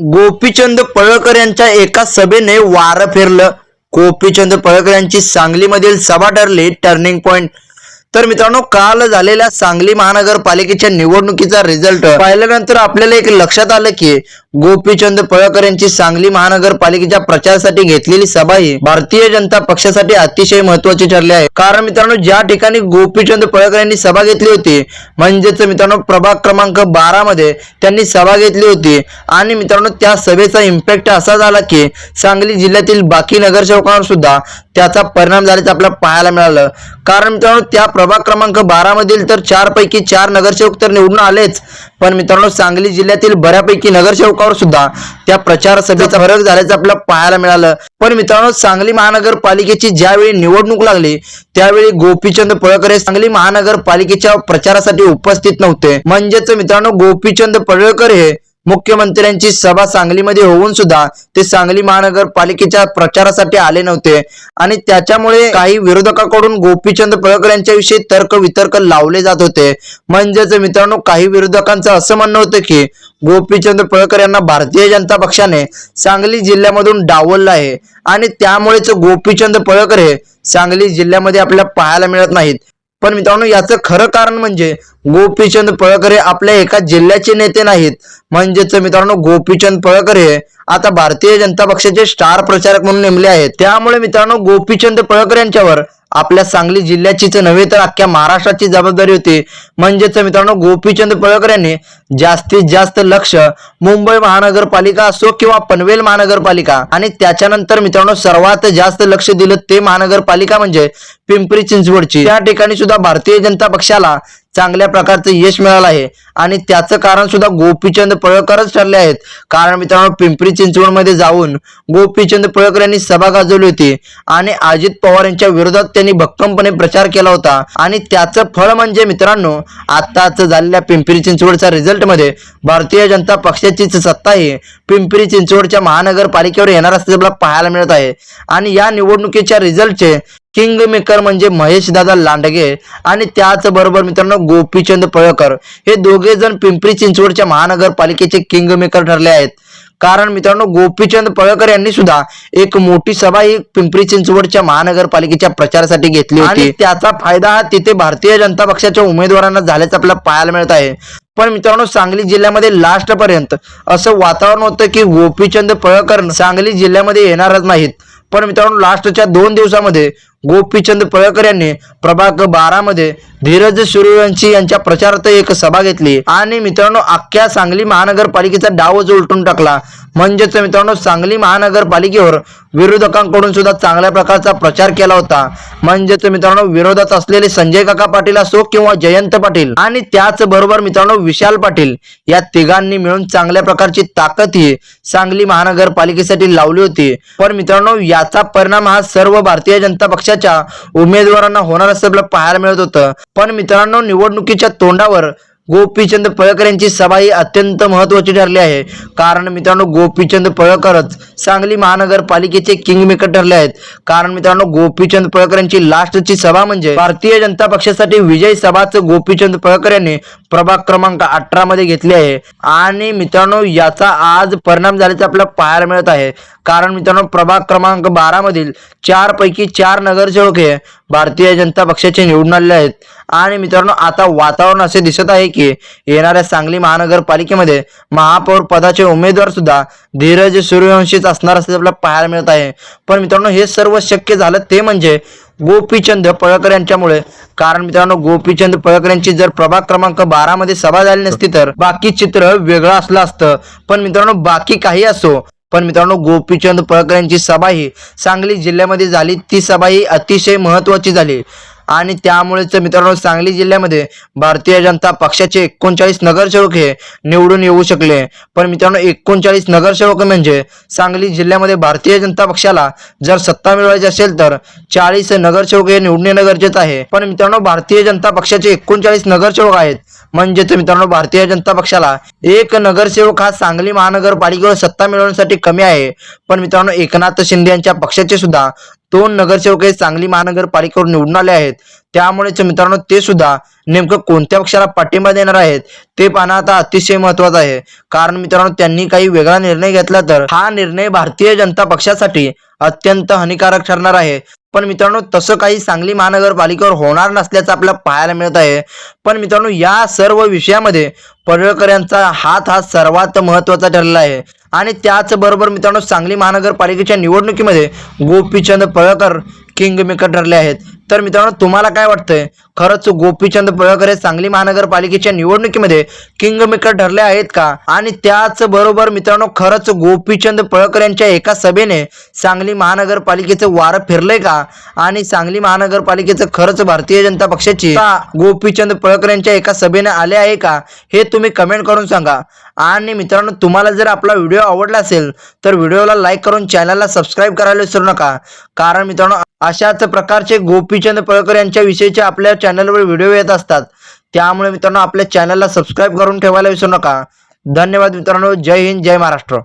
गोपीचंद पळकर यांच्या एका सभेने वारं फिरलं. गोपीचंद पळकर यांची सांगलीमधील सभा ठरली टर्निंग पॉइंट तर मित्रांनो काल झालेल्या सांगली महानगरपालिकेच्या निवडणुकीचा रिझल्ट पाहिल्यानंतर आपल्याला एक लक्षात आलं की गोपीचंद पळकर यांची सांगली महानगरपालिकेच्या प्रचारासाठी घेतलेली सभा ही भारतीय जनता पक्षासाठी अतिशय महत्वाची ठरली आहे. कारण मित्रांनो ज्या ठिकाणी गोपीचंद पळकर यांनी सभा घेतली होती म्हणजेच मित्रांनो प्रभाग क्रमांक बारा मध्ये त्यांनी सभा घेतली होती. आणि मित्रांनो त्या सभेचा इम्पॅक्ट असा झाला की सांगली जिल्ह्यातील बाकी नगरसेवकांवर सुद्धा त्याचा परिणाम झाल्याचं आपल्याला पाहायला मिळालं. कारण मित्रांनो त्या प्रभाग क्रमांक बारा मधील तर चार पैकी चार नगरसेवक तर निवडून आलेच. पण मित्रांनो सांगली जिल्ह्यातील बऱ्यापैकी नगरसेवक स्वरूपावर सुद्धा त्या प्रचार सभेचा फरक झाल्याचं आपल्याला पाहायला मिळालं. पण मित्रांनो सांगली महानगरपालिकेची ज्यावेळी निवडणूक लागली त्यावेळी गोपीचंद पळकर हे सांगली महानगरपालिकेच्या प्रचारासाठी उपस्थित नव्हते. म्हणजेच मित्रांनो गोपीचंद पळकर हे मुख्यमंत्र्यांची सभा सांगलीमध्ये होऊन सुद्धा ते सांगली महानगरपालिकेच्या प्रचारासाठी आले नव्हते. आणि त्याच्यामुळे काही विरोधकाकडून गोपीचंद पळकर यांच्याविषयी तर्क वितर्क लावले जात होते. म्हणजेच मित्रांनो काही विरोधकांचं असं म्हणणं होतं की गोपीचंद पळकर यांना भारतीय जनता पक्षाने सांगली जिल्ह्यामधून डावललं आहे. आणि त्यामुळेच गोपीचंद पळकर हे सांगली जिल्ह्यामध्ये आपल्याला पाहायला मिळत नाहीत. पण मित्रांनो याचं खरं कारण म्हणजे गोपीचंद पळकर हे आपल्या एका जिल्ह्याचे नेते नाहीत. म्हणजेच मित्रांनो गोपीचंद पळकर हे आता भारतीय जनता पक्षाचे स्टार प्रचारक म्हणून नेमले आहेत. त्यामुळे मित्रांनो गोपीचंद पळकर यांच्यावर आपल्या सांगली जिल्ह्याचीच नव्हे तर अख्ख्या महाराष्ट्राची जबाबदारी होती. म्हणजेच मित्रांनो गोपीचंद पळकर यांनी जास्तीत जास्त लक्ष मुंबई महानगरपालिका असो किंवा पनवेल महानगरपालिका आणि त्याच्यानंतर मित्रांनो सर्वात जास्त लक्ष दिलं ते महानगरपालिका म्हणजे पिंपरी चिंचवडची. त्या ठिकाणी सुद्धा भारतीय जनता पक्षाला चांगल्या प्रकारचं यश मिळालं आहे. आणि त्याचं कारण सुद्धा गोपीचंद पळकरच ठरले आहेत. कारण मित्रांनो पिंपरी चिंचवडमध्ये जाऊन गोपीचंद पळकर यांनी सभा गाजवली होती. आणि अजित पवार यांच्या विरोधात त्यांनी भक्कमपणे प्रचार केला होता. आणि त्याचं फळ म्हणजे मित्रांनो आताच झालेल्या पिंपरी चिंचवडच्या रिझल्टमध्ये भारतीय जनता पक्षाचीच सत्ता ही पिंपरी चिंचवडच्या महानगरपालिकेवर येणार असल्याचं पाहायला मिळत आहे. आणि या निवडणुकीच्या रिझल्टचे किंग मेकर म्हणजे महेश दादा लांडगे आणि त्याच बरोबर मित्रांनो गोपीचंद पळकर. हे दोघे जण पिंपरी चिंचवडच्या महानगरपालिकेचे किंग मेकर ठरले आहेत. कारण मित्रांनो गोपीचंद पळकर यांनी सुद्धा एक मोठी सभा ही पिंपरी चिंचवडच्या महानगरपालिकेच्या प्रचारासाठी घेतली होती. आणि त्याचा फायदा हा तिथे भारतीय जनता पक्षाच्या उमेदवारांना झाल्याचं आपल्याला पाहायला मिळत आहे. पण मित्रांनो सांगली जिल्ह्यामध्ये लास्ट पर्यंत असं वातावरण होतं की गोपीचंद पळकर सांगली जिल्ह्यामध्ये येणारच नाहीत. पण मित्रांनो लास्टच्या दोन दिवसामध्ये गोपीचंद पळकर यांनी प्रभाग बारा मध्ये धीरज सूर्यवंशी यांच्या प्रचारार्थ एक सभा घेतली. आणि मित्रांनो अख्ख्या सांगली महानगरपालिकेचा डावच उलटून टाकला म्हणजेच मित्रांनो सांगली महानगरपालिकेवर विरोधकांकडून सुद्धा चांगल्या प्रकारचा प्रचार केला होता. म्हणजेच मित्रांनो विरोधात असलेले संजय काका पाटील असो किंवा जयंत पाटील आणि त्याच बरोबर मित्रांनो विशाल पाटील या तिघांनी मिळून चांगल्या प्रकारची ताकद ही सांगली महानगरपालिकेसाठी लावली होती. पण मित्रांनो याचा परिणाम हा सर्व भारतीय जनता पक्षाच्या उमेदवारांना होणार असं आपल्याला पाहायला मिळत होतं. पण मित्रांनो निवडणुकीच्या तोंडावर गोपीचंद पळकर यांची सभा ही अत्यंत महत्वाची ठरली आहे. कारण मित्रांनो गोपीचंद पळकरच सांगली महानगरपालिकेचे किंग मेकर ठरले आहेत. कारण मित्रांनो गोपीचंद पळकर यांची लास्टची सभा म्हणजे भारतीय जनता पक्षासाठी विजय सभाच गोपीचंद पळकर यांनी प्रभाग क्रमांक अठरा मध्ये घेतली आहे. आणि मित्रांनो याचा आज परिणाम झाल्याचा आपल्याला पाहायला मिळत आहे. कारण मित्रांनो प्रभाग क्रमांक बारा मधील चार पैकी चार नगरसेवक हे भारतीय जनता पक्षाचे निवडून आलेले आहेत. आणि मित्रांनो आता वातावरण असे दिसत आहे की येणाऱ्या सांगली महानगरपालिकेमध्ये महापौर पदाचे उमेदवार सुद्धा धीरज सूर्यवंशीच असणार असल्याचं आपल्याला पाहायला मिळत आहे. पण मित्रांनो हे सर्व शक्य झालं ते म्हणजे गोपीचंद पळकर यांच्यामुळे कारण मित्रांनो गोपीचंद पळकर यांची जर प्रभाग क्रमांक बारा मध्ये सभा झाली नसती तर बाकी चित्र वेगळं असलं असतं. पण मित्रांनो बाकी काही असो. पण मित्रांनो गोपीचंद पळकर यांची सभा ही सांगली जिल्ह्यामध्ये झाली. ती सभा ही अतिशय महत्वाची झाली. आणि त्यामुळेच मित्रांनो सांगली जिल्ह्यामध्ये भारतीय जनता पक्षाचे एकोणचाळीस नगरसेवक हे निवडून येऊ शकले. पण मित्रांनो एकोणचाळीस नगरसेवक म्हणजे सांगली जिल्ह्यामध्ये भारतीय जनता पक्षाला जर सत्ता मिळवायची असेल तर चाळीस नगरसेवक हे निवडून येणं गरजेचं आहे. पण मित्रांनो भारतीय जनता पक्षाचे एकोणचाळीस नगरसेवक आहेत. म्हणजेच मित्रांनो भारतीय जनता पक्षाला एक नगरसेवक हा सांगली महानगरपालिकेवर सत्ता मिळवण्यासाठी कमी आहे. पण मित्रांनो एकनाथ शिंदे यांच्या पक्षाचे सुद्धा दोन नगरसेवक हे सांगली महानगरपालिकेवर निवडून आले आहेत. त्यामुळेच मित्रांनो ते सुद्धा नेमकं कोणत्या पक्षाला पाठिंबा देणार आहेत ते पाहणं आता अतिशय महत्वाचं आहे. कारण मित्रांनो त्यांनी काही वेगळा निर्णय घेतला तर हा निर्णय भारतीय जनता पक्षासाठी अत्यंत हानिकारक ठरणार आहे. पण मित्रांनो तसं काही सांगली महानगरपालिकेवर होणार नसल्याचं आपल्याला पाहायला मिळत आहे. पण मित्रांनो या सर्व विषयामध्ये पडळकर यांचा हात हा सर्वात महत्त्वाचा ठरलेला आहे. आणि त्याचबरोबर मित्रांनो सांगली महानगरपालिकेच्या निवडणुकीमध्ये गोपीचंद पळकर किंगमेकर ठरले आहेत. तर मित्रांनो तुम्हाला काय वाटतंय? खरंच गोपीचंद पळकर हे सांगली महानगरपालिकेच्या निवडणुकीमध्ये किंग मेकर ठरले आहेत का? आणि त्याच बरोबर मित्रांनो खरंच गोपीचंद पळकर यांच्या एका सभेने सांगली महानगरपालिकेचं वारं फिरलंय का? आणि सांगली महानगरपालिकेचं खरंच भारतीय जनता पक्षाची गोपीचंद पळकर यांच्या एका सभेने आले आहे का? हे तुम्ही कमेंट करून सांगा. आणि मित्रांनो तुम्हाला जर आपला व्हिडिओ आवडला असेल तर व्हिडिओला लाईक करून चॅनलला सबस्क्राईब करायला विसरू नका. कारण मित्रांनो अशाच प्रकारचे गोपी गोपीचंद पळकर यांच्या विषयीचे आपल्या चॅनलवर व्हिडिओ येत असतात. त्यामुळे मित्रांनो आपल्या चॅनलला सबस्क्राईब करून ठेवायला विसरू नका. धन्यवाद मित्रांनो. जय हिंद जय महाराष्ट्र.